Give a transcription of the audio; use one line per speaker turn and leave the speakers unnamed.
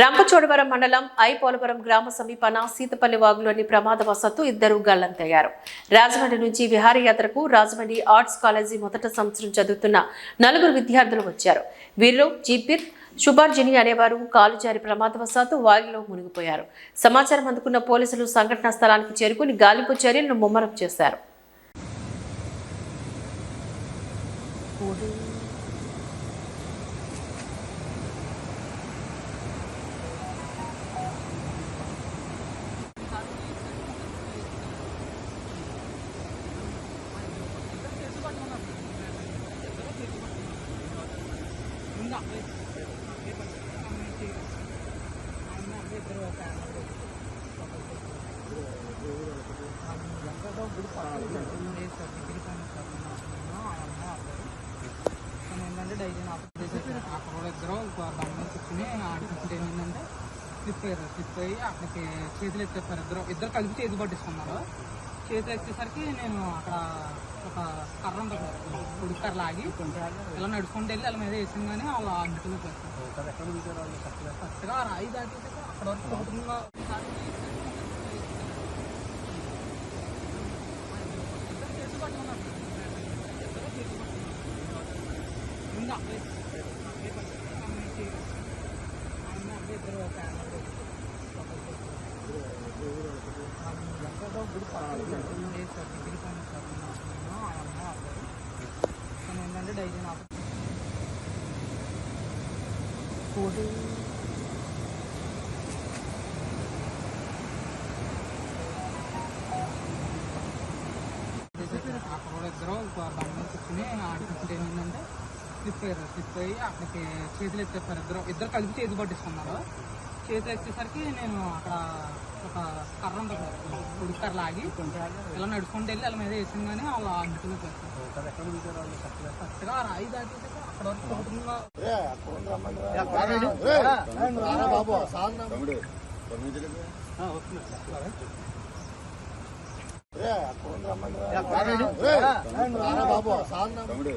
రంపచోడవరం మండలం ఐపోలవరం గ్రామ సమీపాన సీతపల్లి వాగులోని ప్రమాదవశాత్తు ఇద్దరు గల్లంతయ్యారు రాజమండ్రి నుంచి విహారయాత్రకు రాజమండ్రి ఆర్ట్స్ కాలేజీ మొదట సంవత్సరం చదువుతున్న నలుగురు విద్యార్థులు వచ్చారు. వీరిలో జీపిర్ శుభార్జిని అనేవారు కాలు జారి ప్రమాదవశాత్తు వాగిలో మునిగిపోయారు. సమాచారం అందుకున్న పోలీసులు సంఘటనా స్థలానికి చేరుకుని గాలింపు చర్యలను ముమ్మరం చేశారు.
ఏంటంటే డైజన్ ఆపరేషన్ అక్కడ కూడా ఇద్దరు బండి కూర్చుని ఆడుకుంటే ఏమైందంటే స్లిప్ అయ్యారు స్లిప్ అయ్యి అక్కడికి చేతులు ఎత్తేస్తారు ఇద్దరు ఇద్దరు కలిపి చేతులు పట్టిస్తున్నారు చేతి వచ్చేసరికి నేను అక్కడ ఒక కర్ర ఉంటుంది కదా, కర్ర లాగి ఇలా నడుచుకుంటూ వెళ్ళి వాళ్ళ మీద వేసింది కానీ వాళ్ళు అందుకుని కరెక్ట్గా రాయి దాటి అక్కడ వరకు ఒక ఏంటంటే డైజన్ ఆపరేషన్ అక్కడ ఇద్దరు బండి కూర్చుని ఆడుకుంటే ఏమైందంటే స్లిప్ అయ్యారు స్లిప్ అయ్యి అక్కడికి చేతులు ఎత్తేస్తారు ఇద్దరు ఇద్దరు కలిపి చేతులు పట్టిస్తున్నారు చేతులు ఎత్తేసరికి నేను అక్కడ ఒక కర్ర ఉంటుంది పొడి కర్ర లాగి ఇలా నడుచుకుంటూ వెళ్ళి వాళ్ళ మీద వేసాను కానీ వాళ్ళు అందుకుని కరెక్ట్గా రాయి దాటి అక్కడ వరకు కుటుంబంలో
తమ్ముడు పంపించలేదు తమ్ముడు.